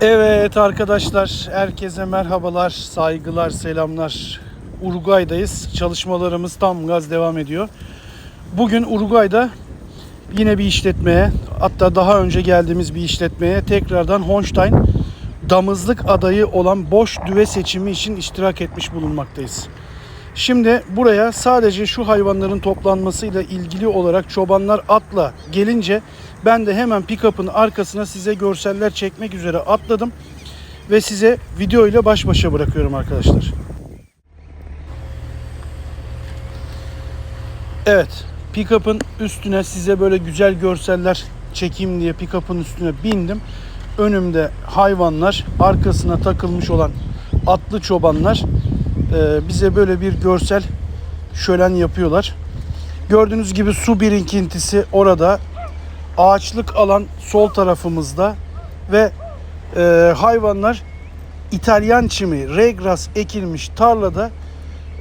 Evet arkadaşlar, herkese merhabalar, saygılar, selamlar. Uruguay'dayız. Çalışmalarımız tam gaz devam ediyor. Bugün Uruguay'da yine bir işletmeye, hatta daha önce geldiğimiz bir işletmeye tekrardan Honstein damızlık adayı olan boş düve seçimi için iştirak etmiş bulunmaktayız. Şimdi buraya sadece şu hayvanların toplanmasıyla ilgili olarak çobanlar atla gelince ben de hemen pick-up'ın arkasına size görseller çekmek üzere atladım ve size video ile baş başa bırakıyorum arkadaşlar. Evet, pick-up'ın üstüne size böyle güzel görseller çekeyim diye pick-up'ın üstüne bindim. Önümde hayvanlar, arkasına takılmış olan atlı çobanlar e, bize böyle bir görsel şölen yapıyorlar. Gördüğünüz gibi su birikintisi orada. Ağaçlık alan sol tarafımızda ve e, hayvanlar İtalyan çimi, regras ekilmiş tarlada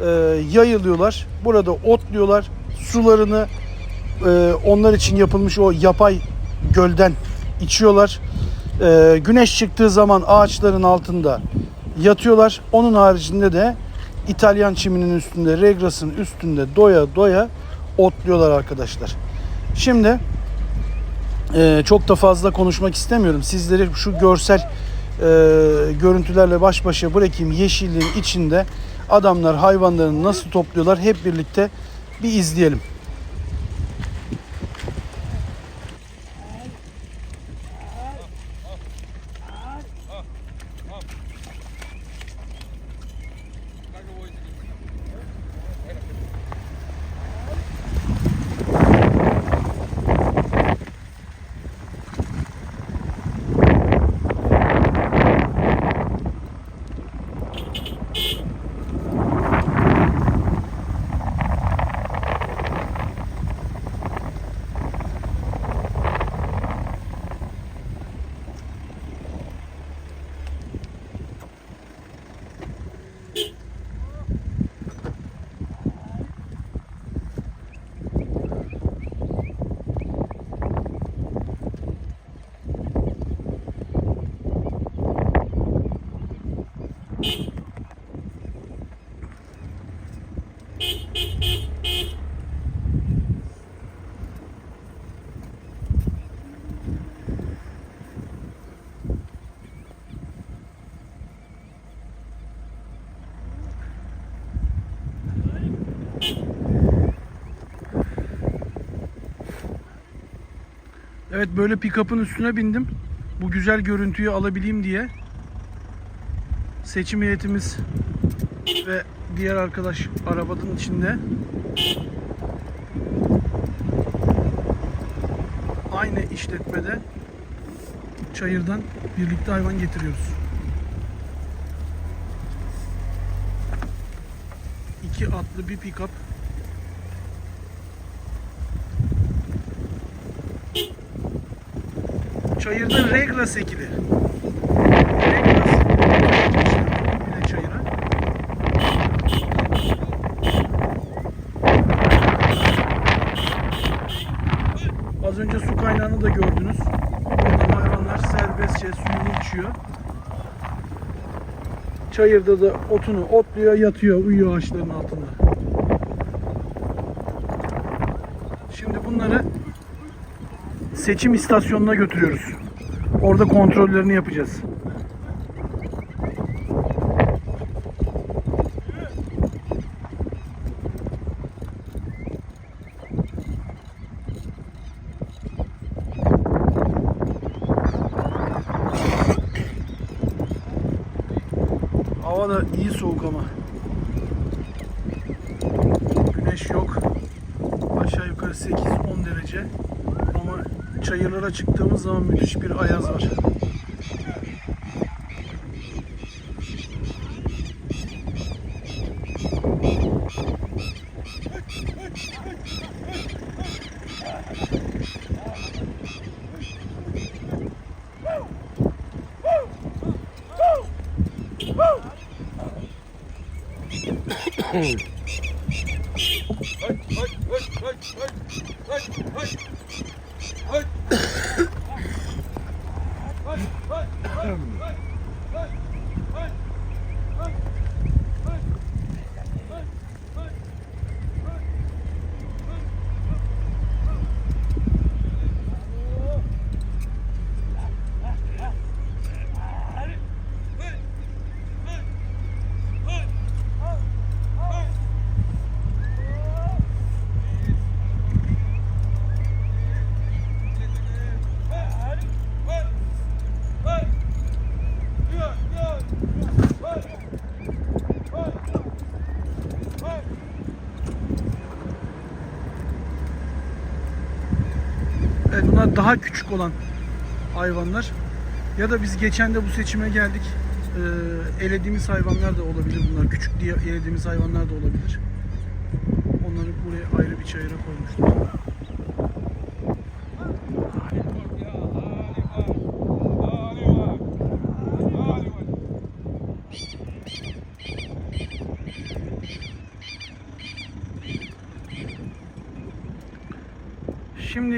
e, yayılıyorlar. Burada otluyorlar. Sularını e, onlar için yapılmış o yapay gölden içiyorlar. E, güneş çıktığı zaman ağaçların altında yatıyorlar. Onun haricinde de İtalyan çiminin üstünde, regrasın üstünde doya doya otluyorlar arkadaşlar. Şimdi e, çok da fazla konuşmak istemiyorum. Sizleri şu görsel e, görüntülerle baş başa bırakayım. Yeşilliğin içinde adamlar hayvanlarını nasıl topluyorlar hep birlikte bir izleyelim. Evet böyle pick-up'ın üstüne bindim. Bu güzel görüntüyü alabileyim diye. Seçim heyetimiz ve diğer arkadaş arabanın içinde. Aynı işletmede çayırdan birlikte hayvan getiriyoruz. İki atlı bir pick-up. Çayırda regras ekili. Regras. Yine çayıra. Az önce su kaynağını da gördünüz. Buradan hayvanlar serbestçe suyunu içiyor. Çayırda da otunu otluyor, yatıyor, uyuyor ağaçların altında. Şimdi bunları seçim istasyonuna götürüyoruz. Orada kontrollerini yapacağız. Hava da iyi soğuk ama. Güneş yok. Aşağı yukarı 8-10 derece çayırlara çıktığımız zaman müthiş bir ayaz var. Hey, hey, hey, hey, hey, hey, hey. Bunlar daha küçük olan hayvanlar. Ya da biz geçen de bu seçime geldik. Ee, elediğimiz hayvanlar da olabilir bunlar. Küçük diye elediğimiz hayvanlar da olabilir. Onları buraya ayrı bir çayıra koymuşlar.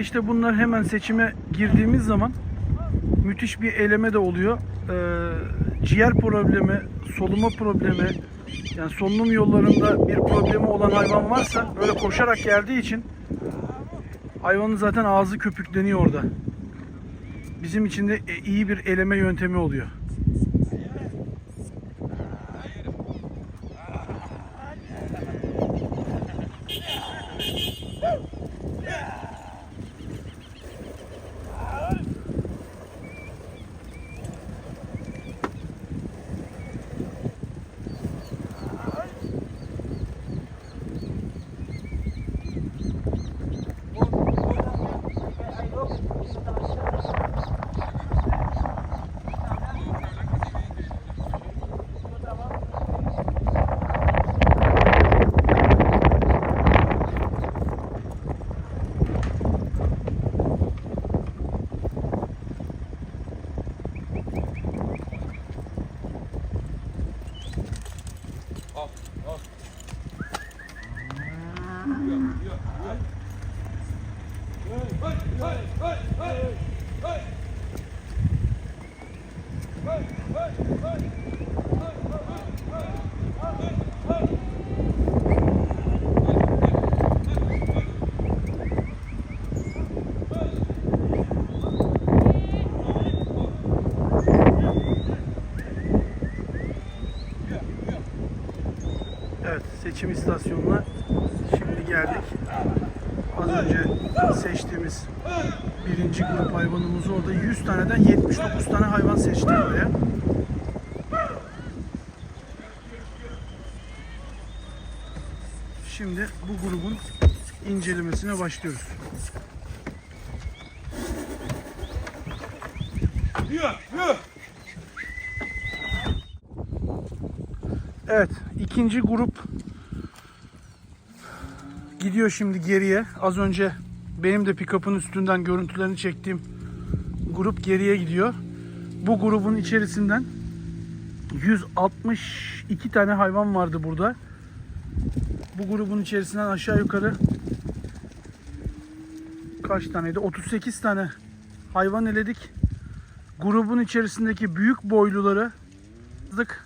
İşte bunlar hemen seçime girdiğimiz zaman müthiş bir eleme de oluyor. Ee, ciğer problemi, soluma problemi, yani solunum yollarında bir problemi olan hayvan varsa böyle koşarak geldiği için hayvanın zaten ağzı köpükleniyor orada. Bizim için de e, iyi bir eleme yöntemi oluyor. Evet, seçim istasyonuna şimdi geldik. Az önce seçtiğimiz birinci grup hayvanımız orada. 100 taneden 79 tane hayvan seçtik buraya. Şimdi bu grubun incelemesine başlıyoruz. Evet, ikinci grup gidiyor şimdi geriye. Az önce benim de pick-up'ın üstünden görüntülerini çektiğim grup geriye gidiyor. Bu grubun içerisinden 162 tane hayvan vardı burada. Bu grubun içerisinden aşağı yukarı kaç taneydi? 38 tane hayvan eledik. Grubun içerisindeki büyük boyluları yazdık.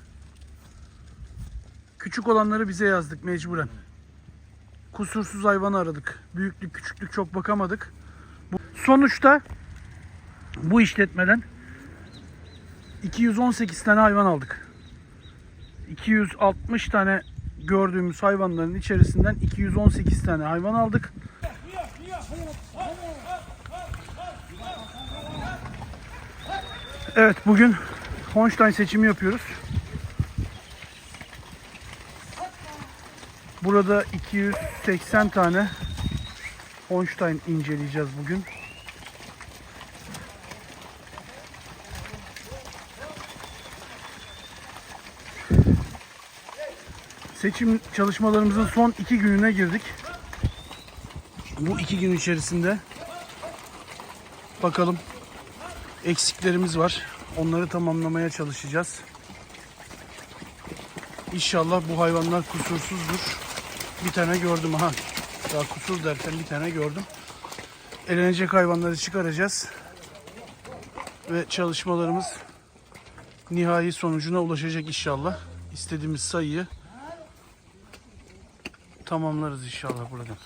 Küçük olanları bize yazdık mecburen. Kusursuz hayvanı aradık. Büyüklük, küçüklük çok bakamadık. Sonuçta bu işletmeden 218 tane hayvan aldık. 260 tane gördüğümüz hayvanların içerisinden 218 tane hayvan aldık. Evet bugün Holstein seçimi yapıyoruz. Burada 280 tane Holstein inceleyeceğiz bugün. Seçim çalışmalarımızın son iki gününe girdik. Bu iki gün içerisinde bakalım eksiklerimiz var. Onları tamamlamaya çalışacağız. İnşallah bu hayvanlar kusursuzdur. Bir tane gördüm ha. Daha kusur derken bir tane gördüm. Elenecek hayvanları çıkaracağız. Ve çalışmalarımız nihai sonucuna ulaşacak inşallah. İstediğimiz sayıyı tamamlarız inşallah buradan.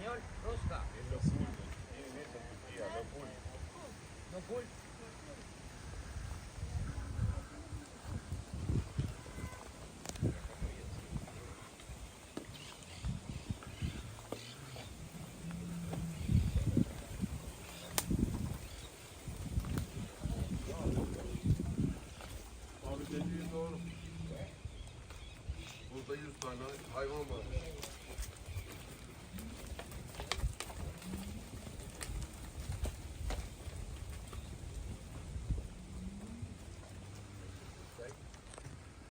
Español, rosca. No full. Abi dediğin doğru. Burada 100 tane hayvan var.